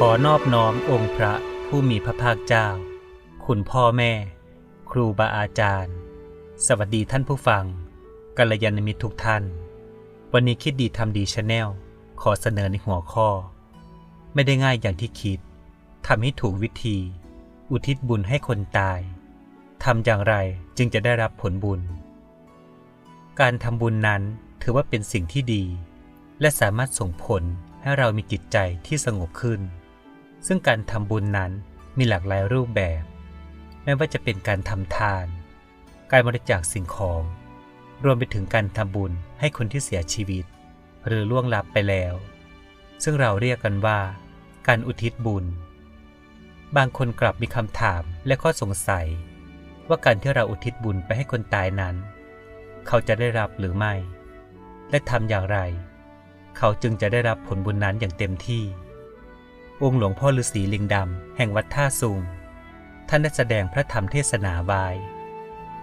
ขอนอบน้อมองค์พระผู้มีพระภาคเจ้า คุณพ่อแม่ ครูบาอาจารย์ สวัสดีท่านผู้ฟังกัลยาณมิตรทุกท่าน วันนี้คิดดีทำดีชาแนลขอเสนอในหัวข้อ ไม่ได้ง่ายอย่างที่คิดทำให้ถูกวิธี อุทิศบุญให้คนตายทำอย่างไรจึงจะได้รับผลบุญ การทำบุญนั้นถือว่าเป็นสิ่งที่ดี และสามารถส่งผลให้เรามีจิตใจที่สงบขึ้น ซึ่งการทำบุญนั้นมีหลากหลายรูปแบบ ไม่ว่าจะเป็นการทำทาน การบริจาคสิ่งของ รวมไปถึงการทำบุญให้คนที่เสียชีวิต หรือล่วงลับไปแล้ว ซึ่งเราเรียกกันว่า การอุทิศบุญ บางคนกลับมีคำถามและข้อสงสัย ว่าการที่เราอุทิศบุญไปให้คนตายนั้น เขาจะได้รับหรือไม่ และทำอย่างไร เขาจึงจะได้รับผลบุญนั้นอย่างเต็มที่ องค์หลวงพ่อฤาษีลิงดำแห่งวัดท่าซุงท่านได้แสดงพระธรรมเทศนาไว้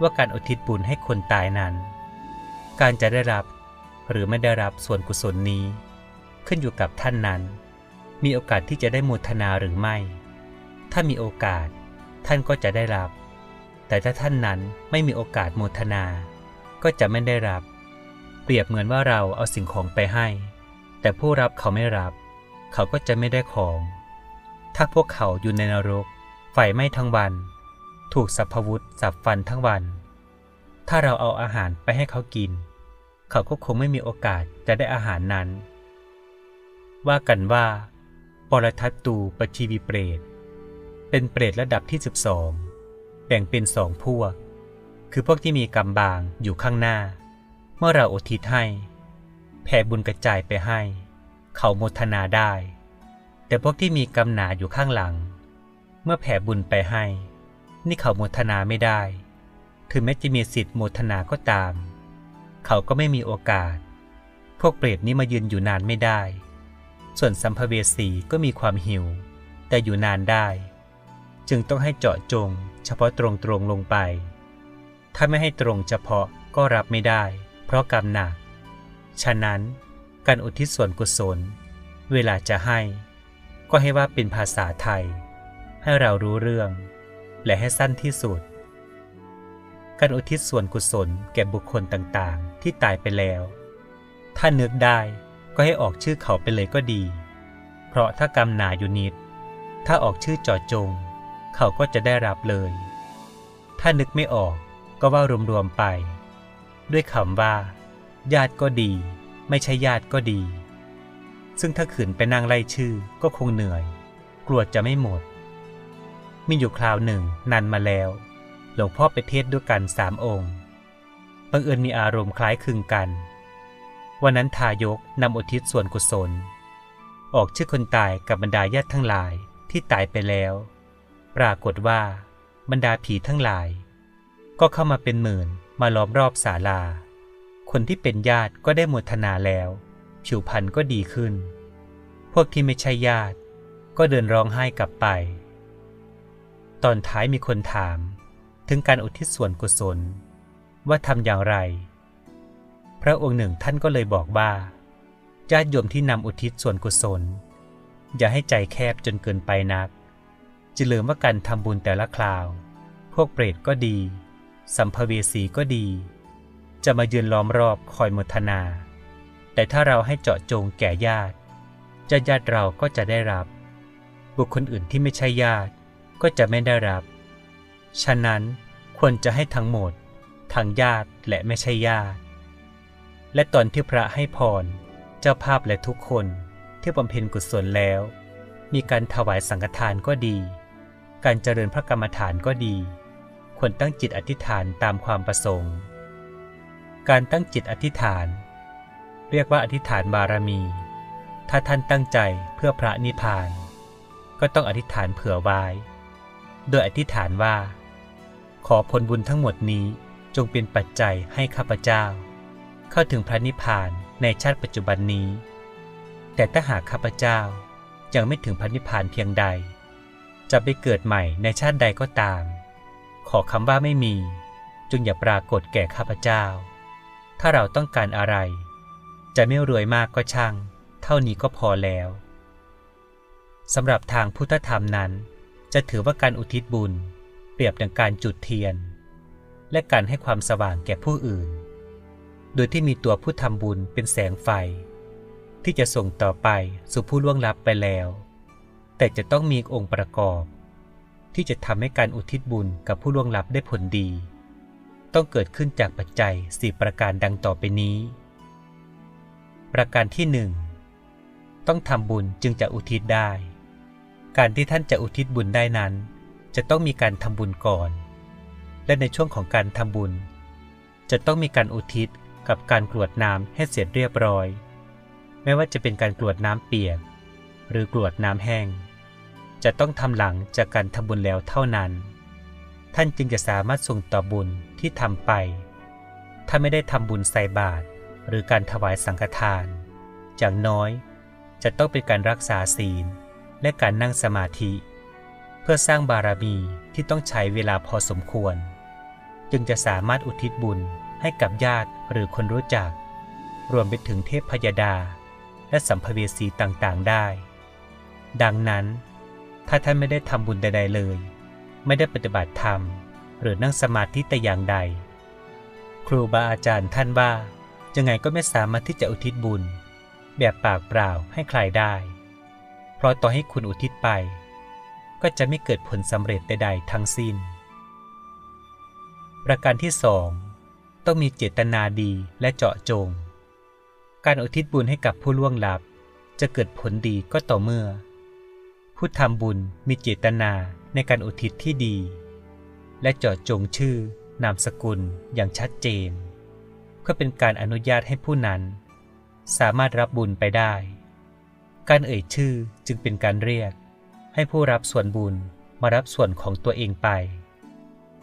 ว่าการอุทิศบุญให้คนตายนั้น การจะได้รับหรือไม่ได้รับส่วนกุศลนี้ ขึ้นอยู่กับท่านนั้น มีโอกาสที่จะได้โมทนาหรือไม่ ถ้ามีโอกาสท่านก็จะได้รับ แต่ถ้าท่านนั้นไม่มีโอกาสโมทนา ก็จะไม่ได้รับ เปรียบเหมือนว่าเราเอาสิ่งของไปให้ แต่ผู้รับเขาไม่รับ เขาก็จะไม่ได้ของ ถ้าพวกเขาอยู่ในนรก ไฟไหม้ทั้งวัน ถูกสัพพวุธสับฟันทั้งวัน ถ้าเราเอาอาหารไปให้เขากิน เขาก็คงไม่มีโอกาสจะได้อาหารนั้น ว่ากันว่า ปรทัตตูปชีวีเปรต เป็นเปรตระดับที่ 12 แบ่งเป็นสองพวก คือพวกที่มีกรรมบางอยู่ข้างหน้า เมื่อเราอุทิศให้ แผ่บุญกระจายไปให้ เขาโมทนาได้ แต่พวกที่มีกรรมหนาอยู่ข้างหลัง เมื่อแผ่บุญไปให้ นี่เขาโมทนาไม่ได้ ถึงแม้จะมีสิทธิ์โมทนาก็ตาม เขาก็ไม่มีโอกาส พวกเปรตนี้มายืนอยู่นานไม่ได้ ส่วนสัมภเวสีก็มีความหิว แต่อยู่นานได้ จึงต้องให้เจาะจง เฉพาะตรงตรงลงไป ถ้าไม่ให้ตรงเฉพาะก็รับไม่ได้ เพราะกรรมหนัก ฉะนั้น การอุทิศส่วนกุศล เวลาจะให้ ก็ให้ว่าเป็นภาษาไทย ให้เรารู้เรื่อง และให้สั้นที่สุด การอุทิศส่วนกุศลแก่บุคคลต่างๆ ที่ตายไปแล้ว ถ้านึกได้ก็ให้ออกชื่อเขาไปเลยก็ดี เพราะถ้ากรรมหนาอยู่นิด ถ้าออกชื่อจอจง เขาก็จะได้รับเลย ถ้านึกไม่ออกก็ว่ารวมๆไป ด้วยคำว่า ญาติก็ดี ไม่ใช่ญาติก็ดี ซึ่งถ้าขืนไปนั่งไล่ชื่อก็คงเหนื่อย กลัวจะไม่หมด มีอยู่คราวหนึ่งนานมาแล้ว หลวงพ่อไปเทศด้วยกันสามองค์บังเอิญมีอารมณ์คล้ายคลึงกัน วันนั้นทายกนำอุทิศส่วนกุศล ออกชื่อคนตายกับบรรดาญาติทั้งหลายที่ตายไปแล้ว ปรากฏว่า บรรดาผีทั้งหลาย ก็เข้ามาเป็นหมื่นมาล้อมรอบศาลา คนที่เป็นญาติก็ได้โมทนาแล้ว ผิวพรรณก็ดีขึ้น พวกที่ไม่ใช่ญาติ ก็เดินร้องไห้กลับไป ตอนท้ายมีคนถาม ถึงการอุทิศส่วนกุศล ว่าทำอย่างไร พระองค์หนึ่งท่านก็เลยบอกว่าญาติโยมที่นำอุทิศส่วนกุศล อย่าให้ใจแคบจนเกินไปนักจะลืมว่าการทำบุญแต่ละคราว พวกเปรตก็ดี สัมภเวสีก็ดี จะมายืนล้อมรอบคอยโมทนา แต่ถ้าเราให้เจาะจงแก่ญาติญาติญาติเราก็จะได้รับ บุคคลอื่นที่ไม่ใช่ญาติก็จะไม่ได้รับ ฉะนั้นควรจะให้ทั้งหมดทั้งญาติและไม่ใช่ญาติ และตอนที่พระให้พร เจ้าภาพและทุกคนที่บำเพ็ญกุศลแล้ว มีการถวายสังฆทานก็ดี การเจริญพระกรรมฐานก็ดี ควรตั้งจิตอธิษฐานตามความประสงค์ การตั้งจิตอธิษฐาน เรียกว่าอธิษฐานบารมี ถ้าท่านตั้งใจเพื่อพระนิพพาน ก็ต้องอธิษฐานเผื่อไว้ โดยอธิษฐานว่า ขอผลบุญทั้งหมดนี้จงเป็นปัจจัยให้ข้าพเจ้า เข้าถึงพระนิพพานในชาติปัจจุบันนี้ แต่ถ้าหากข้าพเจ้ายังไม่ถึงพระนิพพานเพียงใด จะไปเกิดใหม่ในชาติใดก็ตาม ขอคำว่าไม่มีจงอย่าปรากฏแก่ข้าพเจ้า ถ้าเราต้องการอะไร จะไม่รวยมากก็ช่าง เท่านี้ก็พอแล้วสำหรับทางพุทธธรรมนั้น จะถือว่าการอุทิศบุญ เปรียบดังการจุดเทียน และการให้ความสว่างแก่ผู้อื่น โดยที่มีตัวผู้ทำบุญเป็นแสงไฟ ที่จะส่งต่อไปสู่ผู้ล่วงลับไปแล้ว แต่จะต้องมีองค์ประกอบ ที่จะทำให้การอุทิศบุญกับผู้ล่วงลับได้ผลดี ต้องเกิดขึ้นจากปัจจัยสี่ประการดังต่อไปนี้ ประการที่หนึ่งต้องทำบุญจึงจะอุทิศได้ การที่ท่านจะอุทิศบุญได้นั้น จะต้องมีการทำบุญก่อน และในช่วงของการทำบุญ จะต้องมีการอุทิศกับการกรวดน้ำให้เสร็จเรียบร้อย ไม่ว่าจะเป็นการกรวดน้ำเปียก หรือกรวดน้ำแห้ง จะต้องทำหลังจากการทำบุญแล้วเท่านั้น ท่านจึงจะสามารถส่งต่อบุญที่ทำไป ถ้าไม่ได้ทำบุญใส่บาตรหรือการถวายสังฆทาน อย่างน้อยจะต้องเป็นการรักษาศีลและการนั่งสมาธิ เพื่อสร้างบารมีที่ต้องใช้เวลาพอสมควร จึงจะสามารถอุทิศบุญให้กับญาติหรือคนรู้จัก รวมไปถึงเทพพยดา และสัมภเวสีต่างๆได้ ดังนั้น ถ้าท่านไม่ได้ทำบุญใด ๆ เลย ไม่ได้ปฏิบัติธรรม หรือนั่งสมาธิแต่อย่างใด ครูบาอาจารย์ท่านว่า ยังไงก็ไม่สามารถที่จะอุทิศบุญ แบบปากเปล่าให้ใครได้ เพราะต่อให้คุณอุทิศไป ก็จะไม่เกิดผลสำเร็จใดๆทั้งสิ้น ประการที่สองต้องมีเจตนาดีและเจาะจง การอุทิศบุญให้กับผู้ล่วงลับ จะเกิดผลดีก็ต่อเมื่อ ผู้ทำบุญมีเจตนา ในการอุทิศที่ดี และเจาะจงชื่อนามสกุลอย่างชัดเจน เพื่อเป็นการอนุญาตให้ผู้นั้น สามารถรับบุญไปได้ การเอ่ยชื่อจึงเป็นการเรียก ให้ผู้รับส่วนบุญมารับส่วนของตัวเองไป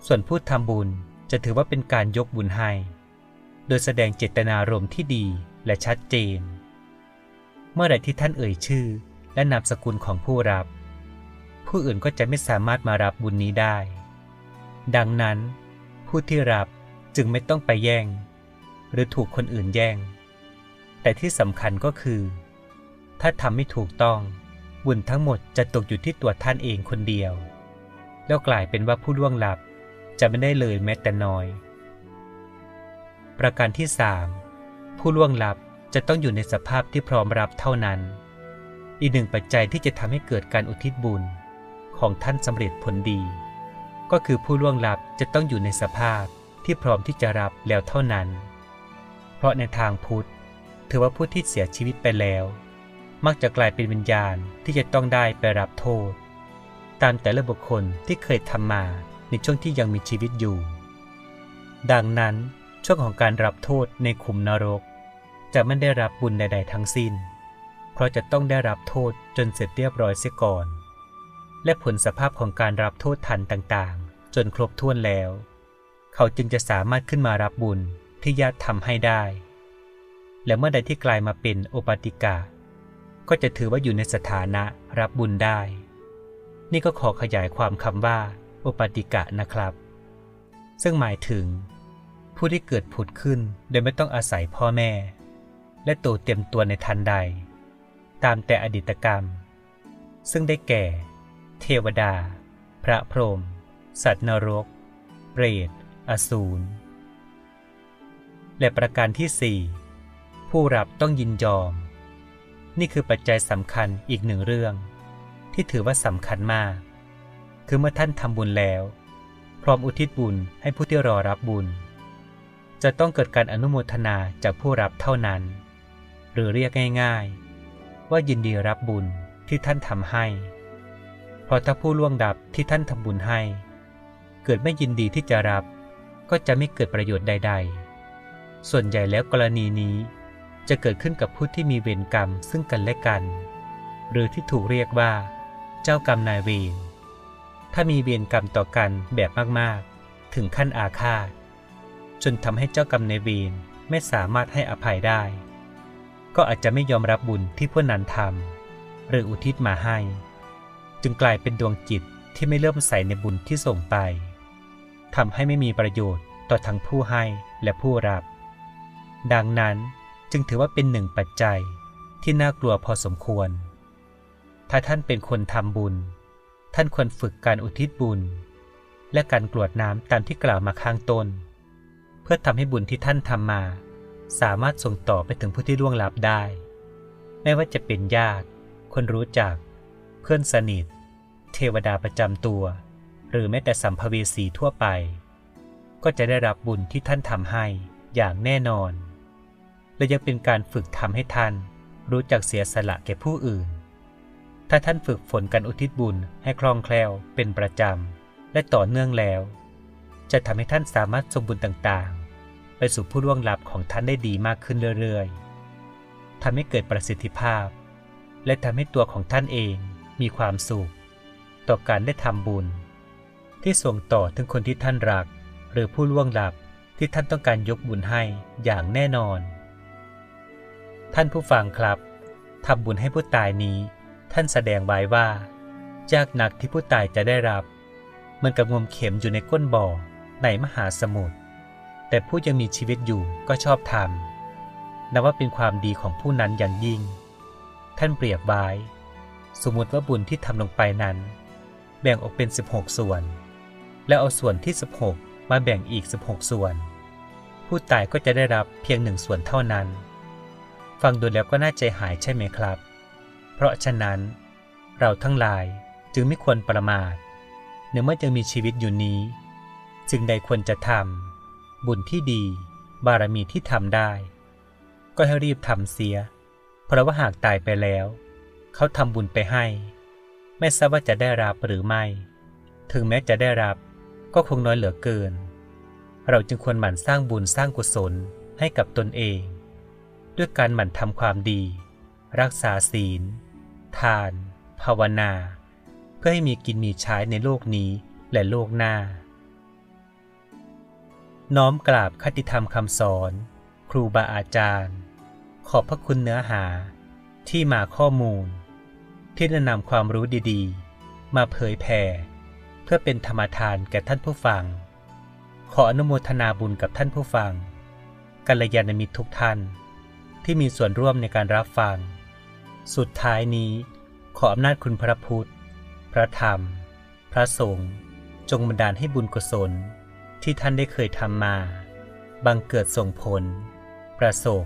ส่วนผู้ทำบุญจะถือว่าเป็นการยกบุญให้ โดยแสดงเจตนารมณ์ที่ดีและชัดเจน เมื่อใดที่ท่านเอ่ยชื่อและนามสกุลของผู้รับ ผู้อื่นก็จะไม่สามารถมารับบุญนี้ได้ ดังนั้น ผู้ที่รับจึงไม่ต้องไปแย่ง หรือถูกคนอื่นแย่ง แต่ที่สำคัญก็คือ ถ้าทำไม่ถูกต้อง บุญทั้งหมดจะตกอยู่ที่ตัวท่านเองคนเดียว แล้วกลายเป็นว่าผู้ล่วงลับจะไม่ได้เลยแม้แต่น้อย ประการที่สามผู้ล่วงลับจะต้องอยู่ในสภาพที่พร้อมรับเท่านั้น อีกหนึ่งปัจจัยที่จะทำให้เกิดการอุทิศบุญ ของท่านสำเร็จผลดี ก็คือผู้ล่วงลับจะต้องอยู่ในสภาพที่พร้อมที่จะรับแล้วเท่านั้น เพราะในทางพุทธ ถือว่าผู้ที่เสียชีวิตไปแล้ว มักจะกลายเป็นวิญญาณที่จะต้องได้ไปรับโทษ ตามแต่ละบุคคลที่เคยทำมาในช่วงที่ยังมีชีวิตอยู่ ดังนั้นช่วงของการรับโทษในขุมนรก จะไม่ได้รับบุญใด ๆ ทั้งสิ้น เพราะจะต้องได้รับโทษจนเสร็จเรียบร้อยเสียก่อน และผลสภาพของการรับโทษทันต่างๆ จนครบถ้วนแล้ว เขาจึงจะสามารถขึ้นมารับบุญที่ญาติทำให้ได้ และเมื่อใดที่กลายมาเป็นโอปติกาก็จะถือว่าอยู่ในสถานะรับบุญได้ นี่ก็ขอขยายความคำว่าโอปติกะนะครับ ซึ่งหมายถึง ผู้ที่เกิดผุดขึ้นโดยไม่ต้องอาศัยพ่อแม่ และโตเต็มตัวในทันใด ตามแต่อดีตกรรม ซึ่งได้แก่ เทวดา พระพรหมสัตว์นรก เปรต อสูร และประการที่สี่ผู้รับต้องยินยอม นี่คือปัจจัยสำคัญอีกหนึ่งเรื่อง ที่ถือว่าสำคัญมาก คือเมื่อท่านทำบุญแล้ว พร้อมอุทิศบุญให้ผู้ที่รอรับบุญ จะต้องเกิดการอนุโมทนาจากผู้รับเท่านั้น หรือเรียกง่าย ๆ ว่ายินดีรับบุญที่ท่านทำให้ พราะถ้าผู้ล่วงดับที่ท่านทำบุญให้ เกิดไม่ยินดีที่จะรับ ก็จะไม่เกิดประโยชน์ใด ๆ ส่วนใหญ่แล้วกรณีนี้ จะเกิดขึ้นกับผู้ที่มีเวรกรรมซึ่งกันและกัน หรือที่ถูกเรียกว่า เจ้ากรรมนายเวรถ้ามีเวรกรรมต่อกันแบบมากๆ ถึงขั้นอาฆาตจนทำให้เจ้ากรรมนายเวรไม่สามารถให้อภัยได้ ก็อาจจะไม่ยอมรับบุญที่ผู้นั้นทำหรืออุทิศมาให้ จึงกลายเป็นดวงจิตที่ไม่เลื่อมใสในบุญที่ส่งไปทำให้ไม่มีประโยชน์ต่อทั้งผู้ให้และผู้รับ ดังนั้นจึงถือว่าเป็นหนึ่งปัจจัยที่น่ากลัวพอสมควร ถ้าท่านเป็นคนทำบุญ ท่านควรฝึกการอุทิศบุญ และการกรวดน้ำตามที่กล่าวมาข้างต้น เพื่อทำให้บุญที่ท่านทำมา สามารถส่งต่อไปถึงผู้ที่ล่วงลับได้ ไม่ว่าจะเป็นญาติ คนรู้จัก พื่อนสนิท เทวดาประจำตัว หรือแม้แต่สัมภเวสีทั่วไป ก็จะได้รับบุญที่ท่านทำให้อย่างแน่นอน และยังเป็นการฝึกทำให้ท่านรู้จักเสียสละแก่ผู้อื่น ถ้าท่านฝึกฝนการอุทิศบุญให้คล่องแคล่วเป็นประจำ และต่อเนื่องแล้ว จะทำให้ท่านสามารถส่งบุญต่างๆ ไปสู่ผู้ล่วงลับของท่านได้ดีมากขึ้นเรื่อยๆทำให้เกิดประสิทธิภาพ และทำให้ตัวของท่านเอง มีความสุข ต่อการได้ทำบุญ ที่ส่งต่อถึงคนที่ท่านรัก หรือผู้ล่วงลับที่ท่านต้องการยกบุญให้อย่างแน่นอน ท่านผู้ฟังครับทำบุญให้ผู้ตายนี้ ท่านแสดงไว้ว่ายากหนักที่ผู้ตายจะได้รับ เหมือนกับงมเข็มอยู่ในก้นบ่อในมหาสมุทรแต่ผู้ยังมีชีวิตอยู่ก็ชอบทำนับว่าเป็นความดีของผู้นั้นอย่างยิ่ง ท่านเปรียบไว้ สมมติว่าบุญที่ทำลงไปนั้น แบ่งออกเป็น 16 ส่วน แล้วเอาส่วนที่ 16 มาแบ่งอีก 16 ส่วน ผู้ตายก็จะได้รับเพียงหนึ่งส่วนเท่านั้น ฟังดูแล้วก็น่าใจหายใช่ไหมครับ เพราะฉะนั้น เราทั้งหลายจึงไม่ควรประมาทเนื่อเมื่อยังมีชีวิตอยู่นี้จึงใดควรจะทำบุญที่ดี บารมีที่ทำได้ ก็ให้รีบทำเสีย เพราะว่าหากตายไปแล้ว เขาทำบุญไปให้ ไม่ทราบว่าจะได้รับหรือไม่ ถึงแม้จะได้รับก็คงน้อยเหลือเกิน เราจึงควรหมั่นสร้างบุญสร้างกุศลให้กับตนเอง ด้วยการหมั่นทำความดี รักษาศีล ทาน ภาวนา เพื่อให้มีกินมีใช้ในโลกนี้และโลกหน้า น้อมกราบคติธรรมคำสอน ครูบาอาจารย์ ขอบพระคุณเนื้อหาที่มาข้อมูล ที่แนะนำความรู้ดีๆ มาเผยแผ่ เพื่อเป็นธรรมทานแก่ท่านผู้ฟัง ขออนุโมทนาบุญกับท่านผู้ฟังกัลยาณมิตรทุกท่าน ที่มีส่วนร่วมในการรับฟัง สุดท้ายนี้ขออำนาจคุณพระพุทธ พระธรรม พระสงฆ์จงบันดาลให้บุญกุศล ที่ท่านได้เคยทำมา บังเกิดส่งผล ประสบ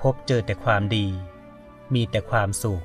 พบเจอแต่ความดี มีแต่ความสุข